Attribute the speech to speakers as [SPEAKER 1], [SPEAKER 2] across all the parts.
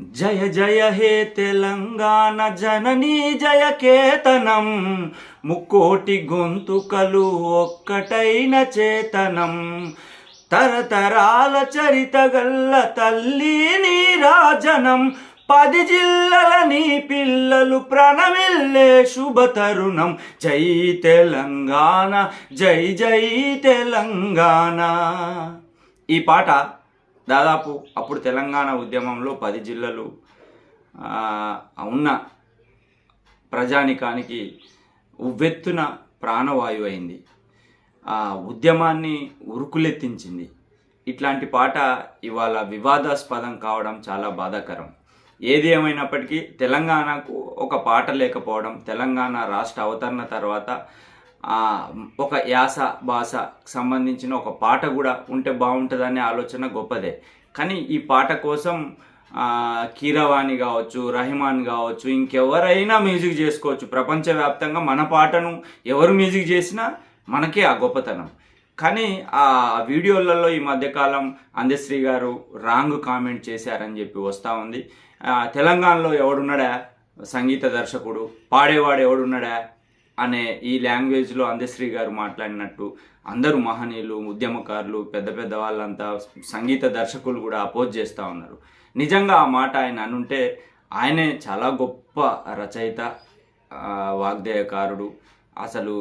[SPEAKER 1] జయ జయ హే తెలంగాణ జననీ జయ కేతనం. ముక్కోటి గొంతుకలు ఒక్కటైన చేతనం. తరతరాల చరిత గల్ల తల్లి నీరాజనం పది జిల్లల నీ పిల్లలు ప్రణమిల్లే శుభ తరుణం. జై తెలంగాణ జై జై తెలంగాణ. ఈ పాట దాదాపు అప్పుడు తెలంగాణ ఉద్యమంలో పది జిల్లాలు ఉన్న ప్రజానికానికి ఉవ్వెత్తున ప్రాణవాయువు అయింది. ఆ ఉద్యమాన్ని ఉరుకులెత్తించింది. ఇట్లాంటి పాట ఇవాళ వివాదాస్పదం కావడం చాలా బాధాకరం. ఏది ఏమైనప్పటికీ తెలంగాణకు ఒక పాట లేకపోవడం తెలంగాణ రాష్ట్ర అవతరణ తర్వాత ఒక యాస భాష సంబంధించిన ఒక పాట కూడా ఉంటే బాగుంటుందనే ఆలోచన గొప్పదే. కానీ ఈ పాట కోసం కీరవాణి కావచ్చు రహిమాన్ కావచ్చు ఇంకెవరైనా మ్యూజిక్ చేసుకోవచ్చు. ప్రపంచవ్యాప్తంగా మన పాటను ఎవరు మ్యూజిక్ చేసినా మనకే ఆ గొప్పతనం. కానీ ఆ వీడియోలలో ఈ మధ్యకాలం అందశ్రీ గారు రాంగ్ కామెంట్ చేశారని చెప్పి వస్తూ ఉంది. తెలంగాణలో ఎవడున్నాడా? సంగీత దర్శకుడు. పాడేవాడు ఎవడున్నాడా? అనే ఈ లాంగ్వేజ్లో అందశ్రీ గారు మాట్లాడినట్టు అందరూ మహనీయులు ఉద్యమకారులు పెద్ద పెద్ద వాళ్ళంతా సంగీత దర్శకులు కూడా అపోజ్ చేస్తూ ఉన్నారు. నిజంగా ఆ మాట ఆయన అనుంటే ఆయనే చాలా గొప్ప రచయిత వాగ్దేయకారుడు. అసలు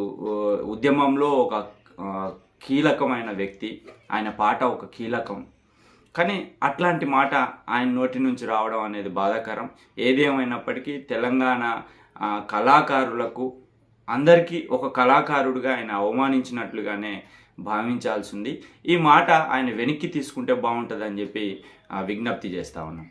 [SPEAKER 1] ఉద్యమంలో ఒక కీలకమైన వ్యక్తి. ఆయన పాట ఒక కీలకం. కానీ అట్లాంటి మాట ఆయన నోటి నుంచి రావడం అనేది బాధాకరం. ఏదేమైనప్పటికీ తెలంగాణ కళాకారులకు అందరికీ ఒక కళాకారుడిగా ఆయన అవమానించినట్లుగానే భావించాల్సింది ఈ మాట ఆయన వెనక్కి తీసుకుంటే బాగుంటుందని చెప్పి ఆ, విజ్ఞప్తి చేస్తా ఉన్నాం.